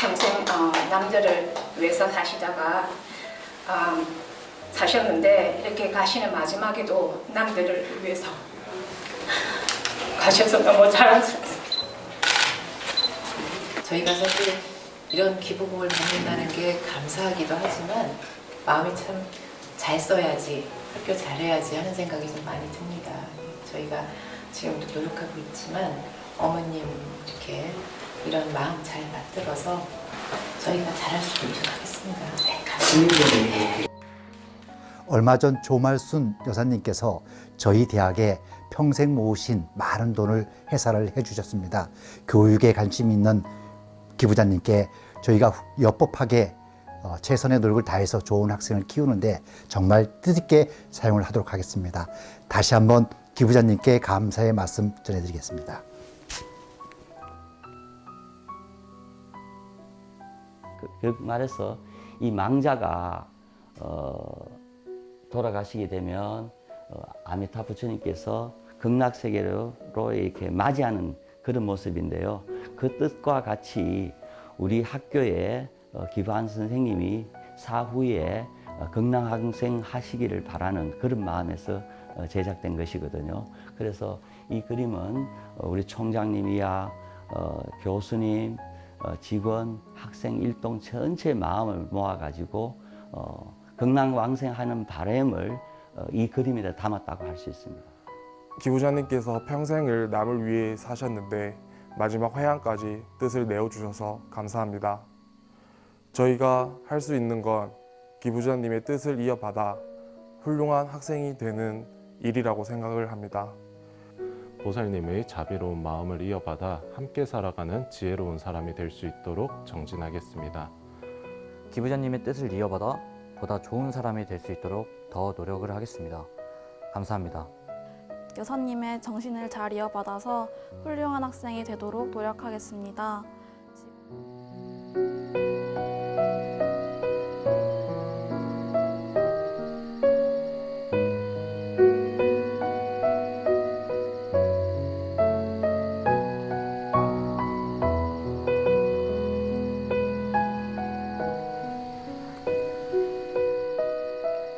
평생 어, 남들을 위해서 사시다가 어, 사셨는데 이렇게 가시는 마지막에도 남들을 위해서 가셔서 너무 자랑스럽습니다. 저희가 사실 이런 기부금을 받는다는 게 감사하기도 하지만 마음이 참 잘 써야지 학교 잘해야지 하는 생각이 좀 많이 듭니다. 저희가 지금도 노력하고 있지만 어머님 이렇게 이런 마음 잘 맞들어서 저희가 잘할 수 있도록 하겠습니다. 네, 감사합니다. 얼마 전 조말순 여사님께서 저희 대학에 평생 모으신 많은 돈을 회사를 해주셨습니다. 교육에 관심 있는 기부자님께 저희가 엽법하게 어, 최선의 노력을 다해서 좋은 학생을 키우는데 정말 뜻있게 사용을 하도록 하겠습니다. 다시 한번 기부자님께 감사의 말씀 전해드리겠습니다. 그, 결국 말해서 이 망자가 어, 돌아가시게 되면 어, 아미타 부처님께서 극락 세계로 이렇게 맞이하는 그런 모습인데요. 그 뜻과 같이 우리 학교에 어, 기부한 선생님이 사후에 어, 극락학생 하시기를 바라는 그런 마음에서 어, 제작된 것이거든요. 그래서 이 그림은 어, 우리 총장님이야 어, 교수님, 어, 직원, 학생 일동 전체 마음을 모아가지고 어, 극락왕생하는 바람을 어, 이 그림에 담았다고 할 수 있습니다. 기부자님께서 평생을 남을 위해 사셨는데 마지막 회양까지 뜻을 내어주셔서 감사합니다. 저희가 할 수 있는 건 기부자님의 뜻을 이어받아 훌륭한 학생이 되는 일이라고 생각을 합니다. 보살님의 자비로운 마음을 이어받아 함께 살아가는 지혜로운 사람이 될 수 있도록 정진하겠습니다. 기부자님의 뜻을 이어받아 보다 좋은 사람이 될 수 있도록 더 노력을 하겠습니다. 감사합니다. 여사님의 정신을 잘 이어받아서 훌륭한 학생이 되도록 노력하겠습니다.